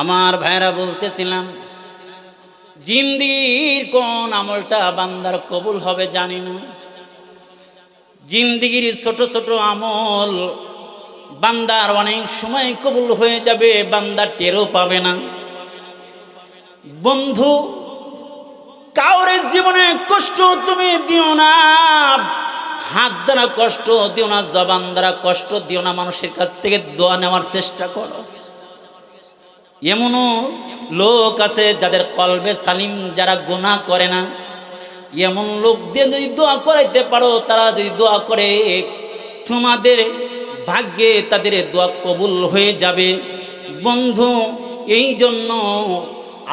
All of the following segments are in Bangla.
আমার ভাইরা বলতেছিলাম, জিন্দির কোন আমলটা বান্দার কবুল হবে জানি না। জিন্দিগির ছোট ছোট আমল বান্দার অনেক সময় কবুল হয়ে যাবে, বান্দা টেরও পাবে না। বন্ধু কাউরের জীবনে কষ্ট তুমি দিও না, হাত দ্বারা কষ্ট দিও না, জবান দ্বারা কষ্ট দিও না, মানুষের কাছ থেকে দোয়া নেওয়ার চেষ্টা করো। এমনও লোক আছে যাদের কলবে সালিম যারা গোনা করে না। এমন লোক দিয়ে যদি দোয়া করাইতে পারো, তারা যদি দোয়া করে, তোমাদের ভাগ্যে তাদের দোয়া কবুল হয়ে যাবে। বন্ধু এই জন্য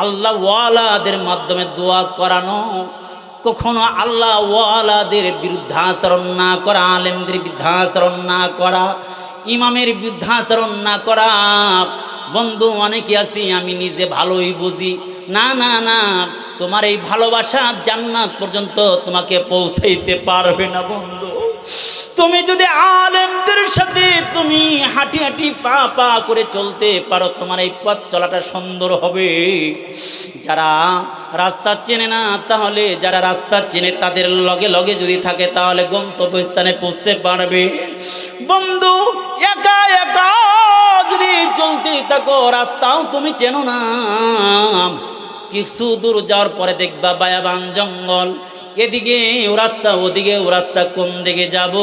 আল্লাহ ওয়ালাদের মাধ্যমে দোয়া করানো, কখনো আল্লাহ ওয়ালাদের বিরুদ্ধাচরণ না করা, আলেমদের বিরুদ্ধাচরণ না করা, ইমামের বিরুদ্ধাচরণ না করা বন্ধু, অনেকে আছি, আমি নিজে ভালোই বুঝি। না না না, তোমার এই ভালোবাসা জান্নাত পর্যন্ত তোমাকে পৌঁছাইতে পারবে না বন্ধু। তুমি যদি আলেমদের সাথে তুমি হাঁটি হাঁটি, পা পা করে চলতে পারো, তোমার এই পথ চলাটা সুন্দর হবে। যারা রাস্তা চেনে না, তাহলে যারা রাস্তা চেনে, তাদের লগে লগে যদি থাকে, তাহলে গন্তব্যস্থানে পৌঁছতে পারবে। বন্ধু, একা একা যদি চলতে থাকো, রাস্তাও তুমি চেনো না। কিছু দূর যাওয়ার পরে দেখবা বায়াবান জঙ্গল। এদিকে ও রাস্তা, ওদিকে ও রাস্তা, কোন দিকে যাব?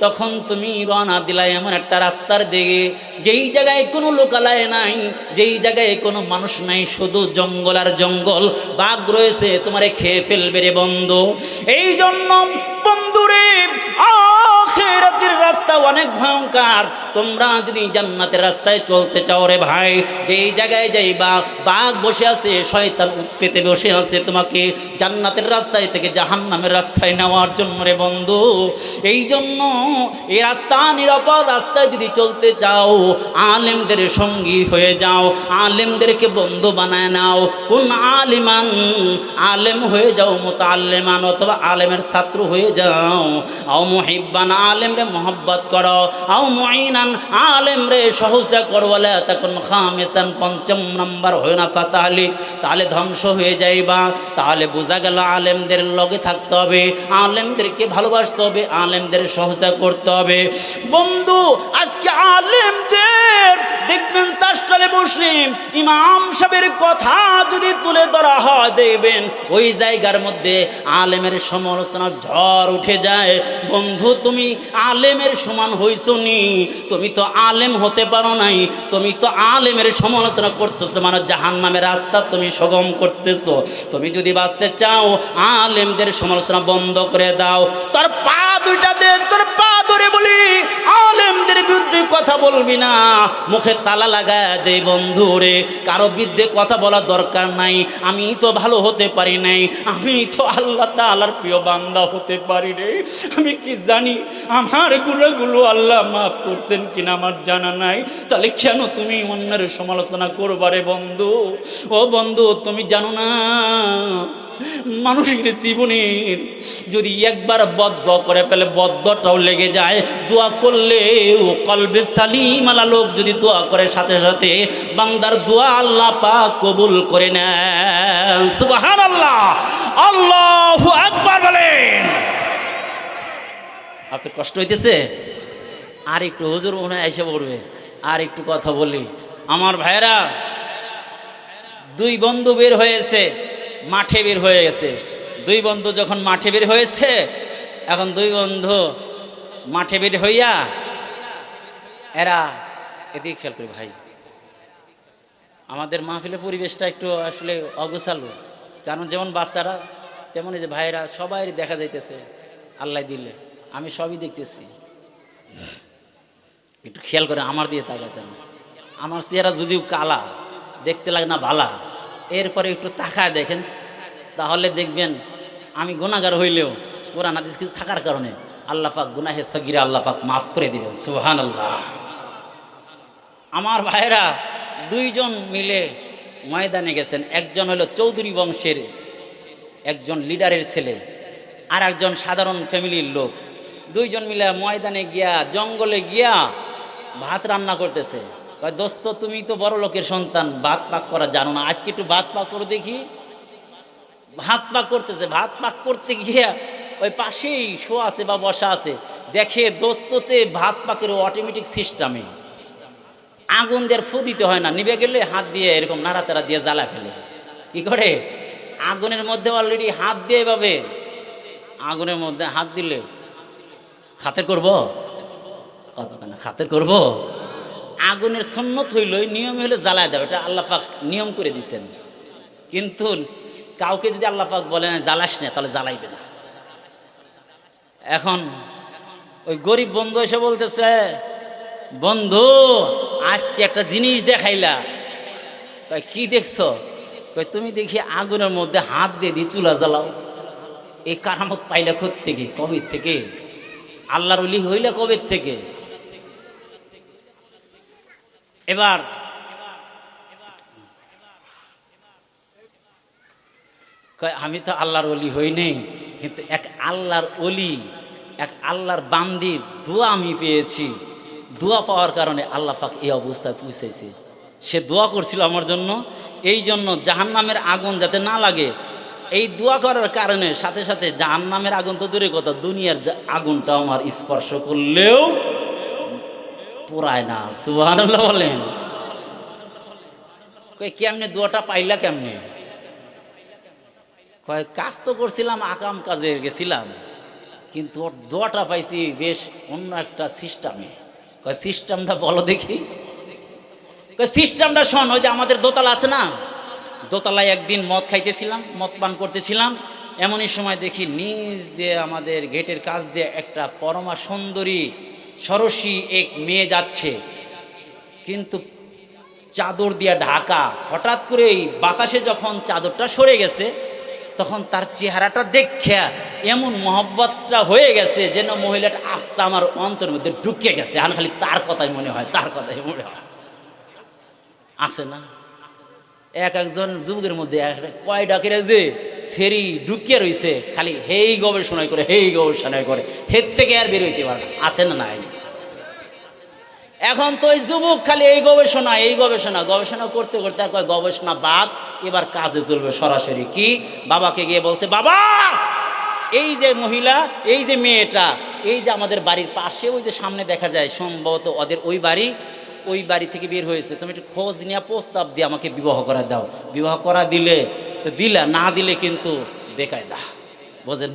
তখন তুমি রওনা দিলাই এমন একটা রাস্তার দিকে। যেই জায়গায় কোনো লোকালয় নাই, যেই জায়গায় কোনো মানুষ নাই, শুধু জঙ্গল আর জঙ্গল। বাঘ রয়েছে, তোমারে খেয়ে ফেলবে রে বন্ধু। এই জন্য বন্ধুরে আখেরাতের রাস্তা অনেক ভয়ঙ্কর। তোমরা যদি জান্নাতের রাস্তায় চলতে চাও রে ভাই, যেই জায়গায় যাইবা, বাঘ বসে আছে, শয়তান উৎপেতে বসে আছে তোমাকে জান্নাতের রাস্তায় থেকে জাহান্নামের রাস্তায় নেওয়ার জন্য রে বন্ধু। এই জন্য এই রাস্তা নিরাপদ রাস্তায় যদি চলতে চাও, আলেমদের সঙ্গী হয়ে যাও, আলেমদেরকে বন্ধু বানায় নাও। কোন আলিমান আলেম হয়ে যাও মতো আলেমান অথবা আলেমের ছাত্র হয়ে যাও। আও মহিব্বান আলেমরে মোহব্বত করো। আও মঈনান আলেমরে সহজদা করো। বলে তখন খামেসান, পঞ্চম নাম্বার হয় না ফাতাহলি। তাহলে ধ্বংস হয়ে যাইবা। তাহলে বোঝা গেল আলেমদের লগে থাকতে হবে। আলেমদেরকে ভালোবাসতে হবে। আলেমদের সহজদা করতে হবে। বন্ধু, আজকে আলেমদের দেখবেন মুসলিম, ইমাম সাহেবের কথা যদি তুলে ধরা হয় দেখবেন, ওই জায়গার মধ্যে আলেমের সমালোচনার ঝড় উঠে যায়। বন্ধু, তুমি আলেমের সমান হইছো নি? তুমি তো আলেম হতে পারো নাই। তুমি তো আলেমের সমালোচনা করতেছো মানে জাহান নামের রাস্তা তুমি সগম করতেছো। তুমি যদি বাঁচতে চাও, আলেমদের সমালোচনা বন্ধ করে দাও। তার পা দুইটা বলবি না, মুখে তালা লাগায় দে বন্ধু রে কারও বিরুদ্ধে কথা বলার দরকার নাই, আমি তো ভালো হতে পারি নাই, আমি তো আল্লাহ তাআলার প্রিয় বান্দা হতে পারি রে, আমি কি জানি আমার গুলোগুলো আল্লাহ মাফ করছেন কিনা আমার জানা নাই, তাহলে কেন তুমি অন্যের সমালোচনা করবারে বন্ধু? ও বন্ধু, তুমি জানো না মানুষের জীবনের যদি একবার বদ্ধ করে ফেলে, বদ্ধটাও লেগে যায়। দোয়া করলে ও কলবে সালিম আলা লোক যদি দোয়া করে, সাথে সাথে বান্দার দোয়া আল্লাহ পা কবুল করে নেন। সুবহান আল্লাহ আল্লাহ একবার বলেন আপনার কষ্ট হইতেছে। আর একটু হুজুর মনে এসে পড়বে। আর একটু কথা বলি। আমার ভাইরা দুই বন্ধু বের হয়েছে। মাঠে বের হয়ে গেছে। দুই বন্ধু যখন মাঠে বের হয়েছে, এখন দুই বন্ধু মাঠে বের হইয়া এরা এদিকে খেয়াল করি ভাই, আমাদের মাহফিলের পরিবেশটা একটু আসলে অগোছালো। কারণ যেমন বাচ্চারা, তেমন এই যে ভাইরা সবাই দেখা যাইতেছে, আল্লাহ দিলে। আমি সবই দেখতেছি। একটু খেয়াল করে আমার দিয়ে তাকাতেন। আমার চেহারা যদিও কালা, দেখতে লাগে না ভালা। এরপরে একটু তাকায় দেখেন তাহলে দেখবেন আমি গুণাগার হইলেও কোরআন হাদিস কিছু থাকার কারণে আল্লাহ পাক গুনাহে সগিরা আল্লাহ পাক মাফ করে দিবেন সুহান আল্লাহ আমার ভাইরা দুইজন মিলে ময়দানে গেছেন, একজন হলো চৌধুরী বংশের একজন লিডারের ছেলে আর একজন সাধারণ ফ্যামিলির লোক। দুইজন মিলে ময়দানে গিয়া, জঙ্গলে গিয়া ভাত রান্না করতেছে। দোস্ত, তুমি তো বড় লোকের সন্তান, ভাত পাক করা জানো না, আজকে একটু ভাত পাক করে দেখি। ভাত পাক করতেছে ভাত পাক করতে গিয়ে ওই পাশেই শো আছে বা বসা আছে, দেখে দোস্ততে ভাত পাকের অটোমেটিক সিস্টেমে আগুন দিয়ে ফু দিতে হয় না, নিবে গেলে হাত দিয়ে এরকম নাড়াচাড়া দিয়ে জ্বালা ফেলে। কি করে? আগুনের মধ্যে অলরেডি হাত দিয়ে এভাবে, আগুনের মধ্যে হাত দিলে খাতের করব? খাতের করব? আগুনের সন্ন্যত হইল নিয়ম হইলে জ্বালায় দেবে এটা আল্লাহ পাক নিয়ম করে দিছেন। কিন্তু কাউকে যদি আল্লাহ পাক বলে জ্বালাস না তাহলে জ্বালাইবে না। এখন ওই গরিব বন্ধু এসে বলতেছে, বন্ধু, আজকে একটা জিনিস দেখাইলা। কি দেখছ? তুমি দেখি আগুনের মধ্যে হাত দিয়ে দিয়ে চুলা জ্বালাও। এই কারামত পাইলে খোদ থেকে কবির থেকে? আল্লাহর উলি হইলে কবির থেকে? এবার আমি তো আল্লাহর অলি হই নেই, কিন্তু এক আল্লাহর অলি এক আল্লাহর বান্দির দোয়া আমি পেয়েছি। দোয়া পাওয়ার কারণে আল্লাহ পাক এই অবস্থায় পৌঁছেছে। সে দোয়া করছিল আমার জন্য, এই জন্য জাহান্নামের আগুন যাতে না লাগে। এই দোয়া করার কারণে সাথে সাথে জাহান্নামের আগুন তো দূরে কথা, দুনিয়ার আগুনটা আমার স্পর্শ করলেও পোড়ায় না। সুহান বলেন। কেমনে দোয়াটা পাইলা কেমনে? কয়, কাজ তো করছিলাম, আকাম কাজে গেছিলাম, কিন্তু ওর দোয়াটা পাইছি বেশ অন্য একটা সিস্টেমে। কয়, সিস্টেমটা বলো দেখি। কয়, সিস্টেমটা শোন, ওই যে আমাদের দোতলা আছে না, দোতলায় একদিন মদ খাইতেছিলাম, মদ পান করতেছিলাম, এমনই সময় দেখি নিজ দিয়ে আমাদের গেটের কাছ দিয়ে একটা পরমা সুন্দরী, সরসী এক মেয়ে যাচ্ছে, কিন্তু চাদর দিয়ে ঢাকা, হঠাৎ করে এই বাতাসে যখন চাদরটা সরে গেছে তখন তার চেহারাটা দেখে এমন মহব্বতটা হয়ে গেছে যেন মহিলাটা আস্তে আমার অন্তর মধ্যে ঢুকে গেছে। আর খালি তার কথাই মনে হয়, তার কথাই মনে হয়। আছে না? এক একজন যুবকের মধ্যে কয় ডাকের যে সেরি ঢুকিয়ে রইছে, খালি হেই গবেষণায় করে, হেই গবেষণায় করে, হের থেকে আর বেরোইতে পারে না। আছে না নাই? এখন তো ওই যুবক খালি এই গবেষণা এই গবেষণা গবেষণা করতে করতে আর কয়, গবেষণা বাদ, এবার কাজে চলবে সরাসরি। কি? বাবাকে গিয়ে বলছে, বাবা, এই যে মহিলা, এই যে মেয়েটা, এই যে আমাদের বাড়ির পাশে, ওই যে সামনে দেখা যায়, সম্ভবত ওদের ওই বাড়ি ওই বাড়ি থেকে বের হয়েছে। তুমি একটু খোঁজ নিয়ে প্রস্তাব দিয়ে আমাকে বিবাহ করা দাও। বিবাহ করা দিলে, তো দিলা, না দিলে কিন্তু বেকায়দা। বোঝেন?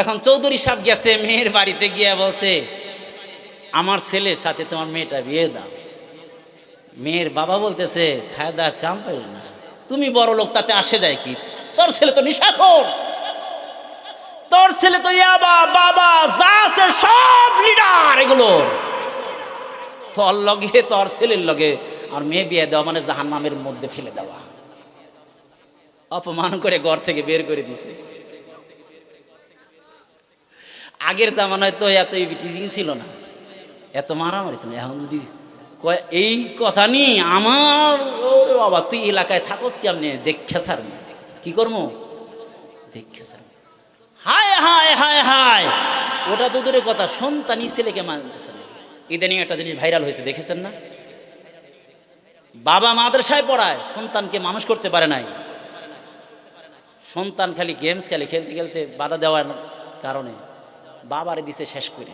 এখন চৌধুরী সাহেব গেছে, মেয়ের বাড়িতে গিয়ে বলছে, আমার ছেলের সাথে তোমার মেয়েটা বিয়ে দাও। মেয়ের বাবা বলতেছে খায় দাওয়ার কাম পাইল না। তুমি বড় লোক, তাতে আসে যায় কি? তোর ছেলে তো নিশাখর। তোর ছেলে তো ইয়াবা বাবা, যা আছে সব লিডার এগুলোর তোর লগে, তোর ছেলের লগে আর মেয়ে বিয়ে দেওয়া মানে জাহান্নামের মধ্যে ফেলে দেওয়া। অপমান করে ঘর থেকে বের করে দিছে। আগের জামানায় তো এত টিচিং ছিল না। এত মারামারি ছিল। এখন যদি এই কথা নি আমার বাবা, তুই এলাকায় থাকস কেমনে? দেখে স্যার কি করব? দেখে স্যার হায় হায় হায় হায়! ওটা তো দূরের কথা। সন্তানই ছেলেকে মানতেছে না। ইদানিং একটা জিনিস ভাইরাল হয়েছে, দেখেছেন না? বাবা মাদ্রাসায় পড়ায়, সন্তানকে মানুষ করতে পারে নাই। সন্তান খালি গেমস খেলে, খেলতে খেলতে বাধা দেওয়ার কারণে। বাবারে দিছে শেষ করে।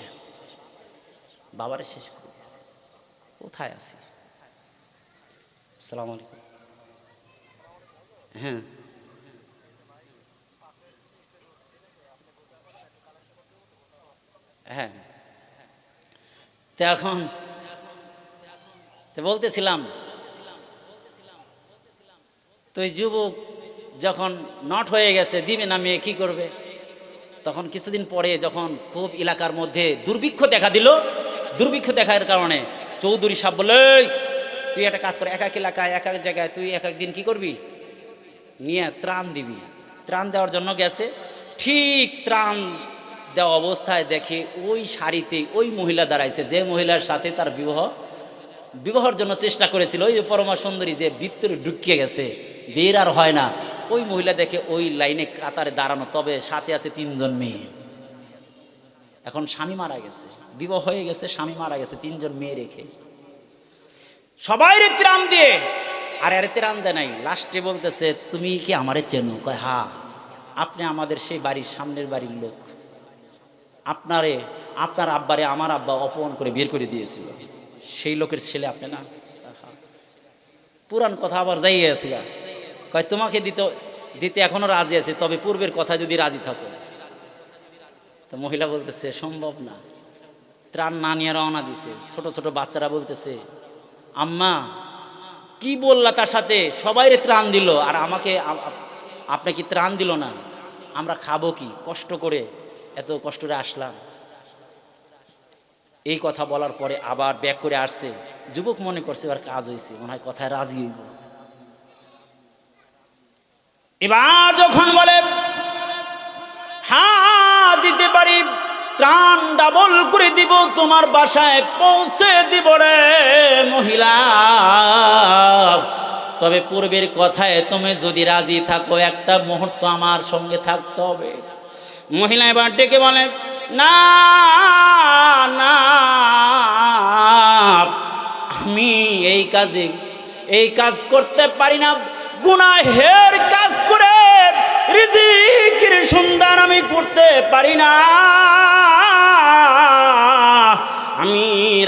বাবারে শেষ করে দিছে। কোথায় আছি? সালাম আলাইকুম। হ্যাঁ। হ্যাঁ। তো এখন? তো বলতেছিলাম। তো যুবক যখন নট হয়ে গেছে, দিবে না মেয়ে, কী করবে? তখন কিছুদিন পরে যখন খুব এলাকার মধ্যে দুর্ভিক্ষ দেখা দিল, দুর্ভিক্ষ দেখার কারণে চৌধুরী সাহেব বলে তুই একটা কাজ কর, এক এক এলাকায়, এক এক জায়গায় তুই এক এক দিন কী করবি? নিয়ে ত্রাণ দিবি। ত্রাণ দেওয়ার জন্য গেছে। ঠিক ত্রাণ দেওয়া অবস্থায় দেখে ওই শাড়িতে ওই মহিলা দাঁড়াইছে, যে মহিলার সাথে তার বিবাহ, বিবাহর জন্য চেষ্টা করেছিল। ওই পরমা সুন্দরী যে ভিতরে ঢুকিয়ে গেছে, বের আর হয় না। ওই মহিলা দেখে ওই লাইনে কাতারে দাঁড়ানো, তবে সাথে আছে তিনজন মেয়ে। এখন স্বামী মারা গেছে, বিবাহ হয়ে গেছে, স্বামী মারা গেছে, তিনজন মেয়ে রেখে। সবাই ত্রাণ দিয়ে আর এর ত্রাণ দেয় নাই। লাস্টে বলতেছে, তুমি কি আমারে চেনো? কয়, হা, আপনি আমাদের সেই বাড়ির সামনের বাড়ির লোক। আপনারে, আপনার আব্বারে আমার আব্বা অপমান করে বের করে দিয়েছিল। সেই লোকের ছেলে আপনি না। পুরান কথা আবার যাই। কয়, তোমাকে দিতে দিতে এখনও রাজি আছে, তবে পূর্বের কথা যদি রাজি থাকো। তো মহিলা বলতেছে, সম্ভব না। ত্রাণ না নিয়ে রওনা দিছে। ছোট ছোট বাচ্চারা বলতেছে, আম্মা, কি বললা তার সাথে? সবাইরে ত্রাণ দিল। আর আমাকে আপনি কি ত্রাণ দিল না? আমরা খাব কি? কষ্ট করে এত কষ্ট করে আসলাম। এই কথা বলার পরে আবার ব্যাক করে আসছে। যুবক মনে করছে, এবার কাজ হয়েছে মনে হয় কথায় রাজি হইব। এবার যখন বলে হ্যাঁ দিতে পারি, ত্রাণ ডাবল করে দিব, তোমার বাসায় পৌঁছে দিব রে মহিলা। তবে পূর্বের কথায় তুমি যদি রাজি থাকো, একটা মুহূর্ত আমার সঙ্গে থাকতে হবে। মহিলা এবার ডেকে বলে, না না, আমি এই কাজে, এই কাজ করতে পারি না। গুনাহের কাজ করে রিজিকের সন্ধান আমি করতে পারি না।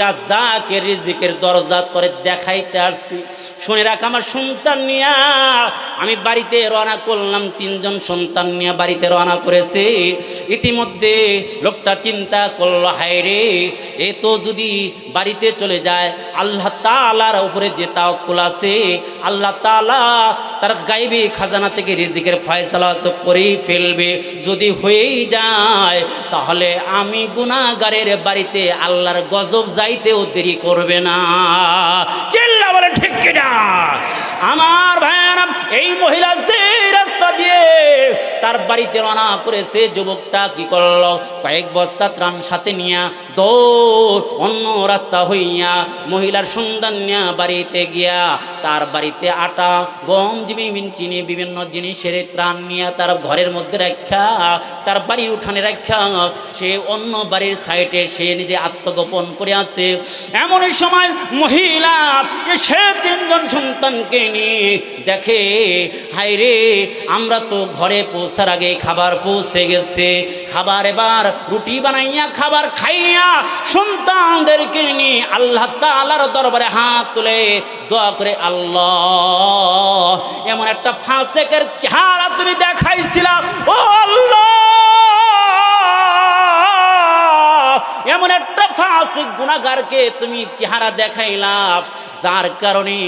রাজ্জাকের রিজিকের দরজা করে দেখাইতে আসছি। শুনে রাখ আমার সন্তান নিয়া। আমি বাড়িতে রওনা করলাম, তিনজন সন্তান নিয়ে বাড়িতে রওনা করেছে। ইতিমধ্যে লোকটা চিন্তা করল, হায় রে, এ তো যদি বাড়িতে চলে যায়, আল্লাহ তালার উপরে যে তাওকুল আছে, আল্লাহ তালা তার গাইবে খাজানা থেকে রিজিকের ফয়সালা তো করেই ফেলবে। যদি হয়েই যায়, তাহলে আমি গুনাগারের বাড়িতে আল্লাহর গজব যাইতেও দেরি করবে না। চিল্লা বলে, ঠিক কিনা? আমার ভাইয়ারা, এই মহিলা যে রাস্তা দিয়ে তার বাড়িতে রানা করেছে যুবকটা কি করল? কয়েক বস্তা ত্রাণ সাথে নিয়া দৌড় অন্য রাস্তা হইয়া মহিলার সন্ধান নিয়া বাড়িতে গিয়া তার বাড়িতে আটা, গম বিভিন্ন চিনি বিভিন্ন জিনিসের ত্রাণ নিয়ে তার ঘরের মধ্যে রাখা তার বাড়ি উঠানে রাখা সে অন্য বাড়ির সাইডে সে নিজে আত্মগোপন করে আছে। এমন সময় মহিলা সে তিনজন সন্তানকে নিয়ে দেখে হায় রে আমরা তো ঘরে পৌঁছার আগে খাবার পৌঁছে গেছে। খাবার এবার রুটি বানাইয়া, খাবার খাইয়া সন্তানদেরকে নিয়ে আল্লাহ তালার দরবারে হাত তুলে দোয়া করে, আল্লাহ, এমন একটা ফাঁসেকের চেহারা তুমি দেখাইছিলা। ও আল্লাহ, এমন একটা ফাসিক গুণাগারকে তুমি চেহারা দেখাইলাম যার কারণে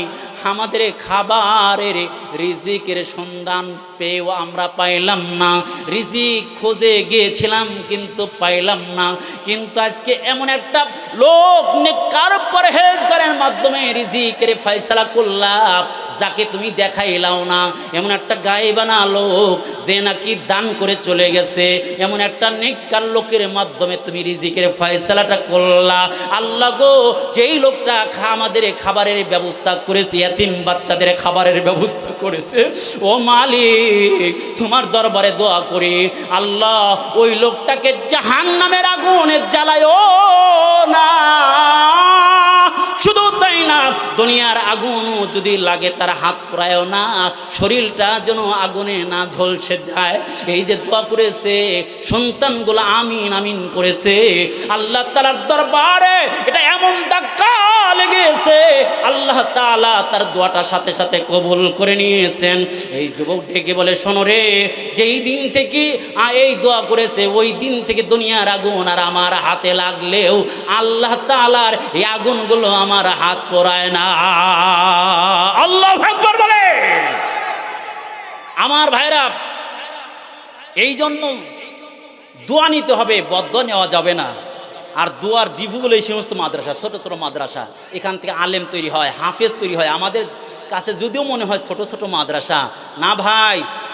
আমাদের খাবারের রিজিকের সন্ধান পেয়েও আমরা পাইলাম না। রিজিক খোঁজে গিয়েছিলাম কিন্তু পাইলাম না। কিন্তু আজকে এমন একটা লোক নেকার পরহেজগারের মাধ্যমে রিজিকের ফয়সালা করলাম। যাকে তুমি দেখাইলাও না, এমন একটা গায়েবানা লোক যে নাকি দান করে চলে গেছে, এমন একটা নেককার লোকের মাধ্যমে তুমি রিজিকের ফয়সালাটা করলা। আল্লাহ গো, যেই লোকটা আমাদের খাবারের ব্যবস্থা করেছে, এতিম বাচ্চাদের খাবারের ব্যবস্থা করেছে, ও মালিক, তোমার দরবারে দোয়া করি। আল্লাহ, ওই লোকটাকে জাহান নামের আগুনে জ্বালায় না যদি লাগে তার হাত পুরায়ও না, শরীরটা যেন আগুনে না ঝলসে যায়। এই যে দোয়া করেছে, সন্তানগুলো আমিন আমিন করেছে। আল্লাহ তালার দরবারে এটা এমন ধাক্কা লেগেছে, আল্লাহ তালা তার দোয়াটা সাথে সাথে কবুল করে নিয়েছেন। এই যুবক ডেকে বলে, শোনো রে, যেই দিন থেকে এই দোয়া করেছে, ওই দিন থেকে দুনিয়ার আগুন আর আমার হাতে লাগলেও আল্লাহ তালার এই আগুনগুলো আমার হাত পড়ায় না। আল্লাহ একবার বলে। আমার ভাইরা, এই জন্য দোয়া নিতে হবে বদ্ধ নেওয়া যাবে না। আর দোয়ার ডিভুগুলো এই সমস্ত মাদ্রাসা, ছোট ছোট মাদ্রাসা, এখান থেকে আলেম তৈরি হয়, হাফেজ তৈরি হয়। আমাদের কাছে যদিও মনে হয় ছোট ছোট মাদ্রাসা, না ভাই